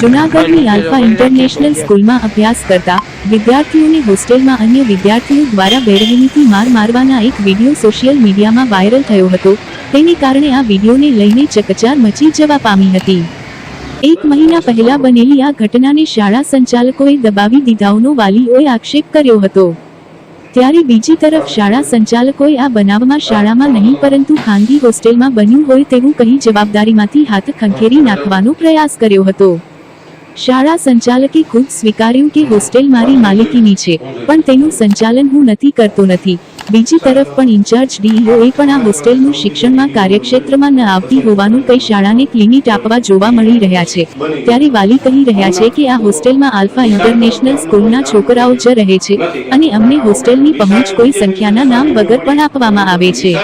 જૂનાગઢની alpha international સ્કૂલમાં અભ્યાસ કરતા વિદ્યાર્થીઓને હોસ્ટેલમાં અન્ય વિદ્યાર્થીઓ દ્વારા બેરહેમીથી માર મારવાના એક વીડિયો સોશિયલ મીડિયામાં વાયરલ થયો હતો. તેને કારણે આ વિડીયોને લઈને ચકચાર મચી જવા પામી હતી. એક મહિના પહેલા બનેલી આ ઘટનાને શાળા સંચાલકોએ દબાવી દીધાઓનો વાલીઓએ આક્ષેપ કર્યો હતો. ત્યારે બીજી તરફ શાળા સંચાલકોએ આ બનાવમાં શાળામાં નહીં પરંતુ ખાનગી હોસ્ટેલમાં બન્યું હોય તેવું કહી જવાબદારીમાંથી હાથ ખંખેરી નાખવાનો પ્રયાસ કર્યો હતો. શાળા સંચાલકે ખુદ સ્વીકાર્યું કે હોસ્ટેલ મારી માલિકીની છે, પણ તેનું સંચાલન હું નથી કરતો નથી. બીજી તરફ પણ ઇન્ચાર્જ ડીઈઓએ પણ આ હોસ્ટેલનું શિક્ષણમાં કાર્યક્ષેત્રમાં ન આવતી હોવાનું કઈ શાળાને ક્લિનિટ આપવા જોવા મળી રહ્યા છે. ત્યારે વાલી કહી રહ્યા છે કે આ હોસ્ટેલમાં આલ્ફા ઇન્ટરનેશનલ સ્કૂલના છોકરાઓ જ રહે છે અને અમને હોસ્ટેલની પહોંચ કોઈ સંખ્યાના નામ વગર પણ આપવામાં આવે છે.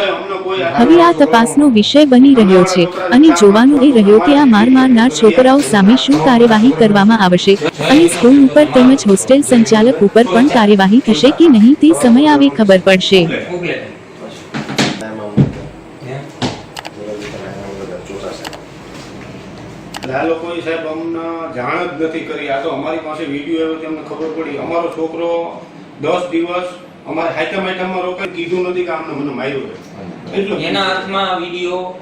હવે આ તપાસનો વિષય બની રહ્યો છે અને જોવાનું એ રહ્યો કે આ માર મારનાર છોકરાઓ સામે શું કાર્યવાહી કરવામાં આવશે અને સ્કૂલ ઉપર તેમજ હોસ્ટેલ સંચાલક ઉપર પણ કાર્યવાહી થશે કે નહીં તે સમય આવે ખબર પડશે. જાણ જ નથી કરી. આ તો અમારી પાસે વીડિયો આવ્યો તેમને ખબર પડી. અમારો છોકરો દસ દિવસ અમારે હાઈટમ આઈટમમાં રોકાઈ કીધું નથી કે આમને મને માર્યો છે. એના હાથમાં વીડિયો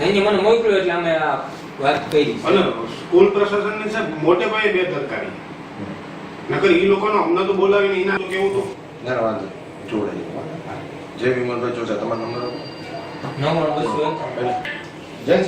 એને મને મોકલ્યો એટલે અમે આ વાત કરી. અને સ્કૂલ પ્રશાસનની સાહેબ મોટે પાયે બેદરકારી નકર ઈ લોકોનો અમને તો બોલાવીને એના તો કેવું તો? ના વાંધો નહીં. જોડાઈ. જય વિમલભાઈ ચોચા તમારો નંબર નંબર બસ એકાવન.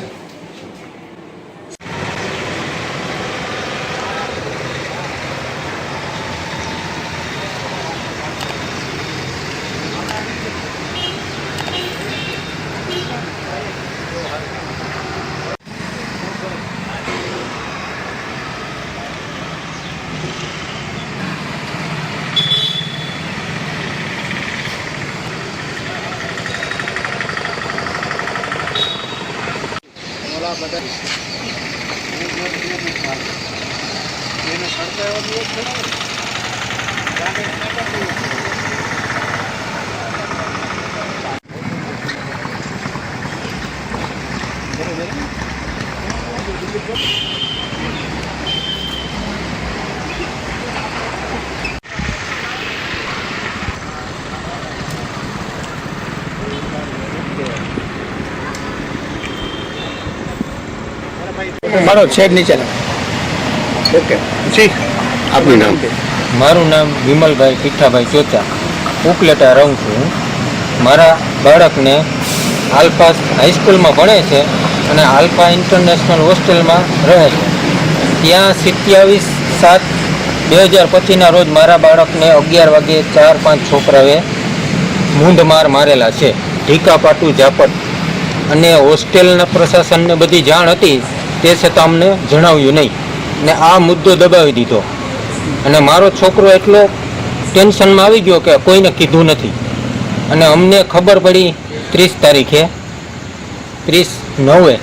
મારો છેડ નીચે ઓકે. જી. આપનું નામ? મારું નામ વિમલભાઈ પીઠાભાઈ ચોચા ઉપલેટા રહું છું. હું. મારા બાળકને આલ્ફા હાઈસ્કૂલમાં ભણે છે અને આલ્ફા ઇન્ટરનેશનલ હોસ્ટેલમાં રહે છે. ત્યાં સિત્યાવીસ સાત બે હજાર પચીસના રોજ મારા બાળકને અગિયાર વાગે ચાર પાંચ છોકરાએ મૂંધમાર મારેલા છે. ઢીકા પાટું ઝાપટ અને હોસ્ટેલના પ્રશાસનને બધી જાણ હતી. તે છતાં અમને જણાવ્યું નહીં. ને આ મુદ્દો દબાવી દીધો. અને મારો છોકરો એટલો ટેન્શનમાં આવી ગયો કે કોઈને કીધું નથી. અને અમને ખબર પડી ત્રીસ તારીખે. ત્રીસ નવે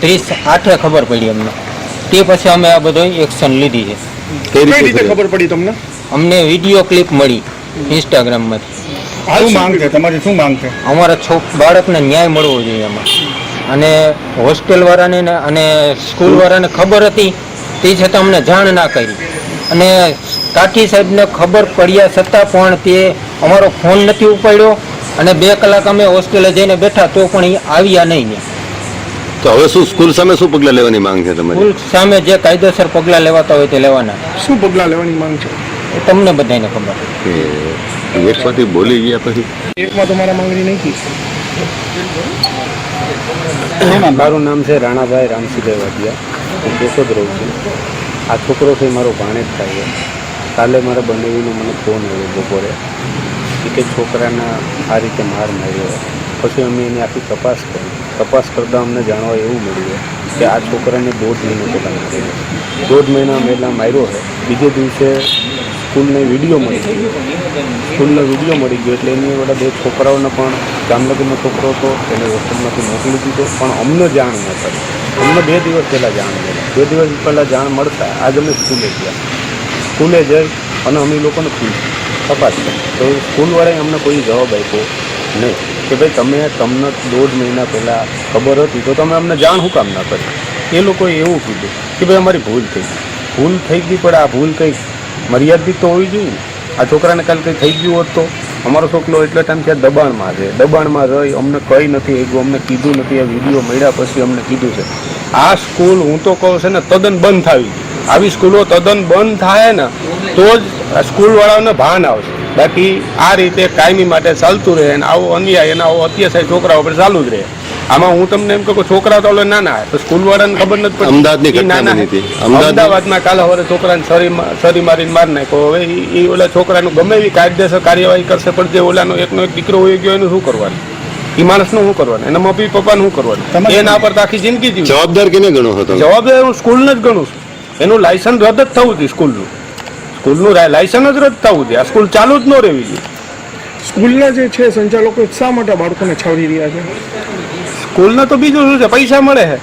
ત્રીસ આઠે ખબર પડી અમને. તે પછી અમે આ બધો એક્શન લીધી છે. કઈ રીતે ખબર પડી તમને? અમને વીડિયો ક્લિપ મળી ઇન્સ્ટાગ્રામમાંથી શું માંગ છે? તમારી શું માંગ છે? અમારા છોક બાળકને ન્યાય મળવો જોઈએ એમાં. અને હોસ્ટેલવાળાને અને સ્કૂલવાળાને ખબર હતી તે છતાં અમને જાણ ના કરી. અને કાઠી સાહેબને ખબર પડ્યા છતાં પણ તે અમારો ફોન નથી ઉપાડ્યો અને બે કલાક અમે હોસ્ટેલે જઈને બેઠા તો પણ એ આવ્યા નહીં ને. તો હવે શું સ્કૂલ સામે શું પગલાં લેવાની માંગ છે તમારી? સ્કૂલ સામે જે કાયદેસર પગલાં લેવાતા હોય તે લેવાના. શું પગલાં લેવાની માંગ છે? એ તમને બધાને ખબર. કે એક પાટી બોલી ગયા પછી? એકમાં તમારા માંગણી નહીં કી મારું નામ છે રાણાભાઈ રામસિંહભાઈ વાડિયા હું કેશોદ રહું છું. આ છોકરો છે મારો ભાણેજ થાય છે. કાલે મારે બનેવીનો મને ફોન આવ્યો બપોરે કે છોકરાના આ રીતે માર માર્યો. પછી અમે એની આખી તપાસ કરી. તપાસ કરતાં અમને જાણવા એવું મળ્યું કે આ છોકરાને દોઢ મહિનો પહેલાં મારેલો દોઢ મહિના પહેલાં માર્યો છે બીજે દિવસે સ્કૂલને વીડિયો મળી ગયો. સ્કૂલનો વીડિયો મળી ગયો એટલે એની બધા બે છોકરાઓને પણ જામનગરનો છોકરો હતો એને હોસ્ટેલમાંથી મોકલી દીધો. પણ અમને જાણ ન કરી. અમને બે દિવસ પહેલાં જાણ મળી. બે દિવસ પહેલાં જાણ મળતા આજ અમે સ્કૂલે ગયા. સ્કૂલે જઈ અને અમે લોકોને પૂછ્યું. તપાસ તો સ્કૂલવાળાએ અમને કોઈ જવાબ આપ્યો નહીં. કે ભાઈ તમે તમને દોઢ મહિના પહેલાં ખબર હતી, તો તમે અમને જાણ શું કામ ના કરી? એ લોકોએ એવું કીધું કે ભાઈ અમારી ભૂલ થઈ ગઈ. ભૂલ થઈ ગઈ, પણ આ ભૂલ કંઈક મર્યાદિત તો હોવી જોઈએ આ છોકરાને કાલે કંઈ થઈ ગયું હોત તો અમારો છોકરો એટલા ટાઈમથી આ દબાણમાં છે. દબાણમાં રહી, અમને કંઈ નથી આવ્યું અમને કીધું નથી આ વીડિયો મળ્યા પછી અમને કીધું છે. આ સ્કૂલ, હું તો કહું છે ને, તદ્દન બંધ થવી આવી સ્કૂલો તદ્દન બંધ થાય ને, તો જ સ્કૂલવાળાઓને ભાન આવશે. બાકી આ રીતે કાયમી માટે ચાલતું રહે અને આવો અન્યાય અને આવો અત્યાચાર છોકરાઓ પર ચાલુ જ રહે. આમાં હું તમને એમ કહું કે છોકરા તો ઓલે નાના તો સ્કૂલ વાળાને ખબર નથી પડતી. અમદાવાદની નાના હતી. અમદાવાદમાં કાલે હવે છોકરાને સરી સરી મારીને માર નાખ્યો. હવે ઈ ઓલા છોકરાનું ગમે એવી કાયદેસર કાર્યવાહી કરશે પણ જે ઓલાનો એકનો એક દીકરો હોઈ ગયો એનું શું કરવાનું? એ માણસનું શું કરવાનું? એના મમ્મી પપ્પાનું શું કરવાનું? એના પર આખી જિંદગી જીવી જવાબદાર કેને ગણો હતો જવાબદાર હું સ્કૂલને જ ગણું છું. એનું લાયસન્સ રદ જ થવું હતું સ્કૂલનું. સ્કૂલનું લાયસન્સ જ રદ થવું જોઈએ. આ સ્કૂલ ચાલુ જ ન રહેવી જોઈએ. સ્કૂલના જે છે સંચાલકો શા માટે બાળકોને છાવરી રહ્યા છે? સ્કૂલને તો બીજું શું છે? પૈસા મળે છે.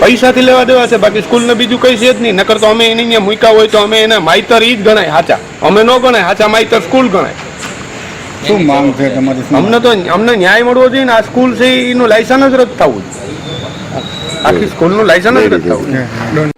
પૈસાથી લેવા દેવા છે. બાકી સ્કૂલને બીજું કઈ છે જ નહીં. નકર તો અમે એને અહીંયા મૂક્યા હોય તો અમે એને માઇતર ઈ જ ગણાય સાચા. અમે ન ગણાય સાચા માઇતર સ્કૂલ ગણાય. શું માંગ છે તમારી અમને તો અમને ન્યાય મળવો જોઈએ ને આ સ્કૂલ છે એનું લાયસન્સ જ રદ થવું આખી સ્કૂલનું લાયસન્સ જ રદ થવું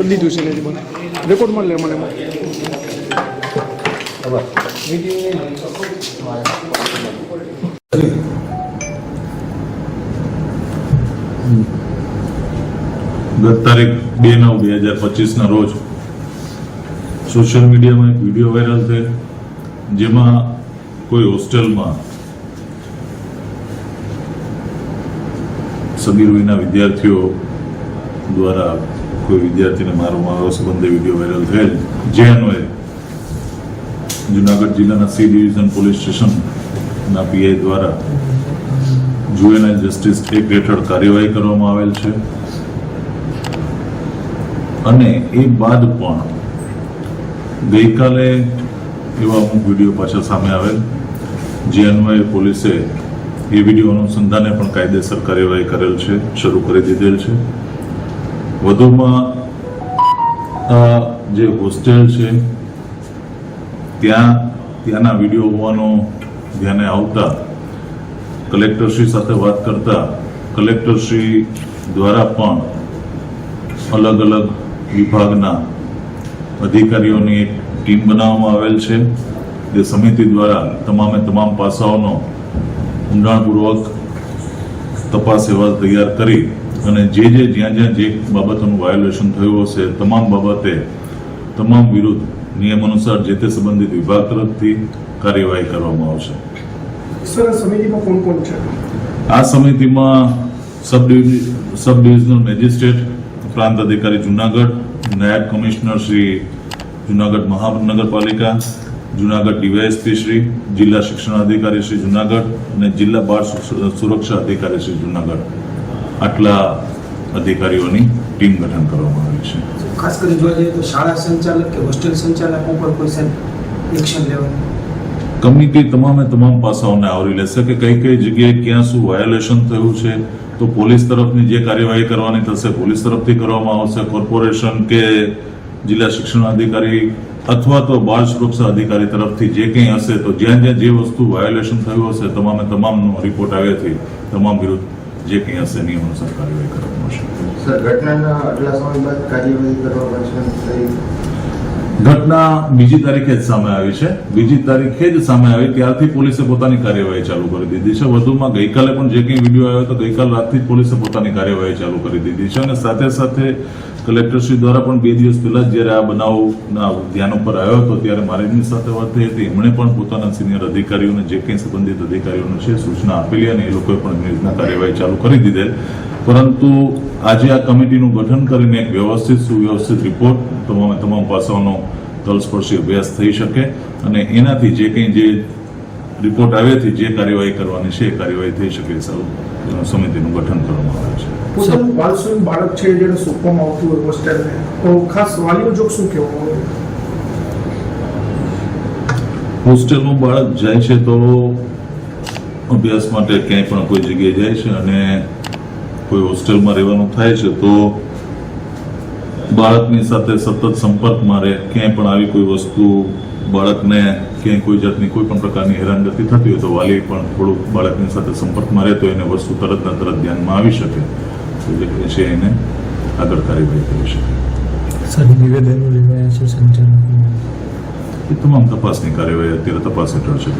દીધું છે લેજી મને રેકોર્ડમાં લે મને એમાં. ગત તારીખ બે નવ બે હજાર પચીસના રોજ સોશિયલ મીડિયામાં એક વીડિયો વાયરલ થયેલ જેમાં કોઈ હોસ્ટેલમાં સગીર વયના વિદ્યાર્થીઓ દ્વારા કોઈ વિદ્યાર્થીને મારો મારો સંબંધે વીડિયો વાયરલ થયેલ. જે અન્વયે જુનાગઢ જિલ્લાના સી ડિવિઝન પોલીસ સ્ટેશનના પીઆઈ દ્વારા જુએનાઇલ જસ્ટિસ એક્ટ હેઠળ કાર્યવાહી કરવામાં આવેલ છે. અને એ બાદ પણ ગઈકાલે એવા અમુક વીડિયો પાછા સામે આવેલ. જે અન્વયે પોલીસે એ વીડિયો અનુસંધાને પણ કાયદેસર કાર્યવાહી કરેલ છે, શરૂ કરી દીધેલ છે. વધુમાં જે હોસ્ટેલ છે, ત્યાં, ત્યાંના વીડિયો હોવાનો ધ્યાને આવતા કલેક્ટરશ્રી સાથે વાત કરતા કલેક્ટરશ્રી દ્વારા પણ અલગ અલગ વિભાગના અધિકારીઓની એક ટીમ બનાવવામાં આવેલ છે જે સમિતિ દ્વારા તમામે તમામ પાસાઓનો ઊંડાણપૂર્વક તપાસ અહેવાલ તૈયાર કરી અને જે જે જ્યાં જ્યાં જે બાબતોનું વાયોલેશન થયું હશે તમામ બાબતે તમામ વિરુદ્ધ નિયમ અનુસાર જે તે સંબંધિત વિભાગ તરફથી કાર્યવાહી કરવામાં આવશે. આ સમિતિમાં સબ સબ ડિવિઝનલ મેજિસ્ટ્રેટ પ્રાંત અધિકારી જુનાગઢ નાયબ કમિશનર શ્રી જુનાગઢ મહાનગરપાલિકા જુનાગઢ ડીવાયએસપી શ્રી જિલ્લા શિક્ષણ અધિકારી શ્રી જુનાગઢ અને જિલ્લા બાળ સુરક્ષા અધિકારી શ્રી જુનાગઢ. આટલા અધિકારીઓની ટીમ ગઠન કરવામાં આવી છે. ખાસ કરી જોવા જઈએ તો શાળા સંચાલક કે હોસ્ટેલ સંચાલક ઉપર કોઈ એક્શન લેવાનું કમિટી તમામે તમામ પાસાઓને આવરી લેશે કે કઈ કઈ જગ્યાએ ક્યાં શું વાયોલેશન થયું છે તો પોલીસ તરફની જે કાર્યવાહી કરવાની થશે પોલીસ તરફથી કરવામાં આવશે. કોર્પોરેશન કે જિલ્લા શિક્ષણાધિકારી અથવા તો બાળ સુરક્ષા અધિકારી તરફથી જે કંઈ હશે, તો જ્યાં જ્યાં જે વસ્તુ વાયોલેશન થયું હશે, તમામે તમામનો રિપોર્ટ આવ્યાથી તમામ વિરુદ્ધ જે કંઈ હશે નિયમ અનુસાર કાર્યવાહી કરવામાં આવશે. સર, ઘટનાના આટલા સમય બાદ કાર્યવાહી કરવા પાછળ ઘટના બીજી તારીખે જ સામે આવી છે. બીજી તારીખે જ સામે આવી. ત્યારથી પોલીસે પોતાની કાર્યવાહી ચાલુ કરી દીધી છે. વધુમાં ગઈકાલે પણ જે કંઈ વીડિયો આવ્યો તો ગઈકાલ રાતથી જ પોલીસે પોતાની કાર્યવાહી ચાલુ કરી દીધી છે. અને સાથે સાથે કલેક્ટરશ્રી દ્વારા પણ બે દિવસ પહેલા જ્યારે આ બનાવના ધ્યાન ઉપર આવ્યો હતો, ત્યારે મારી સાથે વાત થઈ હતી. એમણે પણ પોતાના સિનિયર અધિકારીઓને, જે કંઈ સંબંધિત અધિકારીઓને છે, સૂચના આપેલી અને એ લોકોએ પણ નિર્ણય કાર્યવાહી ચાલુ કરી દીધેલ. પરંતુ આજે આ કમિટીનું ગઠન કરીને એક વ્યવસ્થિત, સુવ્યવસ્થિત રિપોર્ટ તમામે તમામ પાસાઓનો તલસ્પર્શી અભ્યાસ થઈ શકે અને એનાથી જે કંઈ જે રિપોર્ટ આવ્યાથી જે કાર્યવાહી કરવાની છે એ કાર્યવાહી થઈ શકે સૌ એનું સમિતિનું ગઠન કરવામાં આવે છે. પોતાનું બાલસુન બાળક છે જેને સોંપવામાં આવતું હોય હોસ્ટેલને તો ખાસ વાલીઓ જો શું કહેવું આવે હોસ્ટેલનું બાળક જાય છે તો અભ્યાસ માટે ક્યાંય પણ કોઈ જગ્યાએ જાય છે અને કોઈ હોસ્ટેલમાં રહેવાનું થાય છે તો બાળકની સાથે સતત સંપર્કમાં રહે ક્યાંય પણ આવી કોઈ વસ્તુ બાળકને ક્યાંય કોઈ જાતની કોઈ પણ પ્રકારની હેરાનગતિ થતી હોય તો વાલી પણ થોડુંક બાળકની સાથે સંપર્કમાં રહે તો એને વસ્તુ તરત ને તરત ધ્યાનમાં આવી શકે. તો જે છે એને આગળ કાર્યવાહી કરી શકે. સર નિવેદનો એ તમામ તપાસની કાર્યવાહી અત્યારે તપાસ હેઠળ છે.